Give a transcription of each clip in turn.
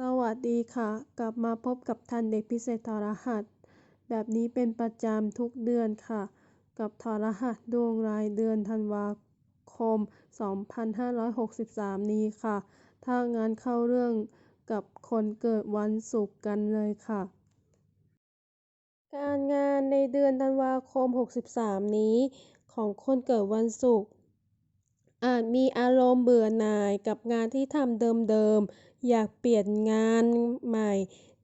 สวัสดีค่ะ กลับมาพบกับทันเด็กพิเศษทรหัส แบบนี้เป็นประจำทุกเดือนค่ะ กับทรหัสดวงรายเดือนธันวาคม 2563 นี้ค่ะ ถ้างั้นเข้าเรื่องกับคนเกิดวันศุกร์กันเลยค่ะ การงานในเดือนธันวาคม 63 นี้ ของคนเกิดวันศุกร์ อาจมีอารมณ์เบื่อหน่ายกับงานที่ทำเดิมๆ อยากเปลี่ยนงานใหม่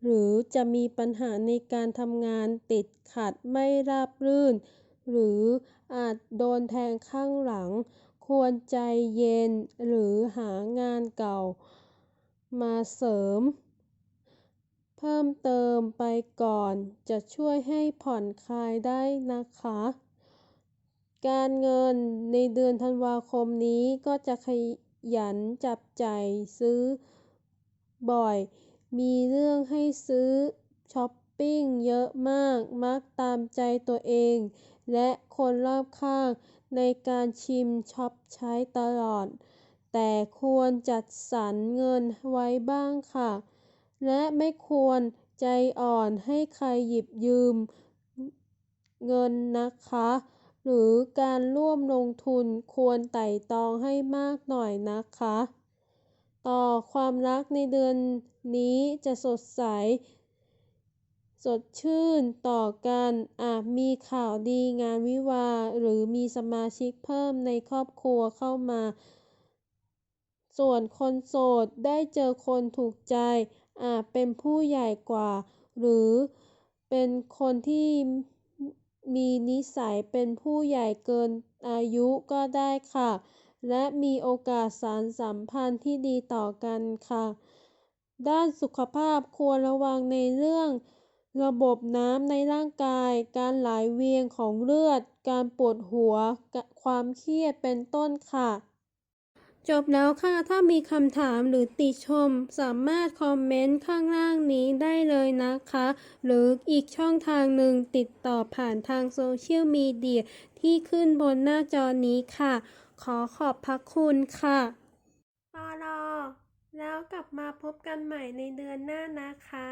หรือจะมีปัญหาในการทำงานติดขัดไม่ราบรื่น หรืออาจโดนแทงข้างหลัง ควรใจเย็นหรือหางานเก่า มาเสริม เพิ่มเติมไปก่อนจะช่วยให้ผ่อนคลายได้นะคะ การเงินในเดือนธันวาคมนี้ก็จะขยันจับจ่ายซื้อบ่อย มีเรื่องให้ซื้อช้อปปิ้งเยอะมาก มักตามใจตัวเอง และคนรอบข้างในการชิมช็อปใช้ตลอด แต่ควรจัดสรรเงินไว้บ้างค่ะ และไม่ควรใจอ่อนให้ใครหยิบยืมเงินนะคะ หรือการร่วมลงทุนควรไต่ตรองให้มากหน่อยนะคะ ต่อความรักในเดือนนี้จะสดใส สดชื่นต่อกันอาจมีข่าวดีงานวิวาห์หรือมีสมาชิกเพิ่มในครอบครัวเข้ามา ส่วนคนโสดได้เจอคนถูกใจ อาจเป็นผู้ใหญ่กว่า หรือเป็นคนที่ มีนิสัยเป็นผู้ใหญ่เกินอายุก็ได้ค่ะ และมีโอกาสสานสัมพันธ์ที่ดีต่อกันค่ะ ด้านสุขภาพควรระวังในเรื่อง ระบบน้ำในร่างกาย การไหลเวียนของเลือด การปวดหัว ความเครียด เป็นต้นค่ะ จบแล้วค่ะ ถ้ามีคำถามหรือติชม สามารถคอมเมนต์ข้างล่างนี้ได้เลยนะคะ หรืออีกช่องทางหนึ่งติดต่อผ่านทางโซเชียลมีเดียที่ขึ้นบนหน้าจอนี้ค่ะ ขอขอบพระคุณค่ะปอลอแล้วกลับมาพบกันใหม่ในเดือนหน้านะคะ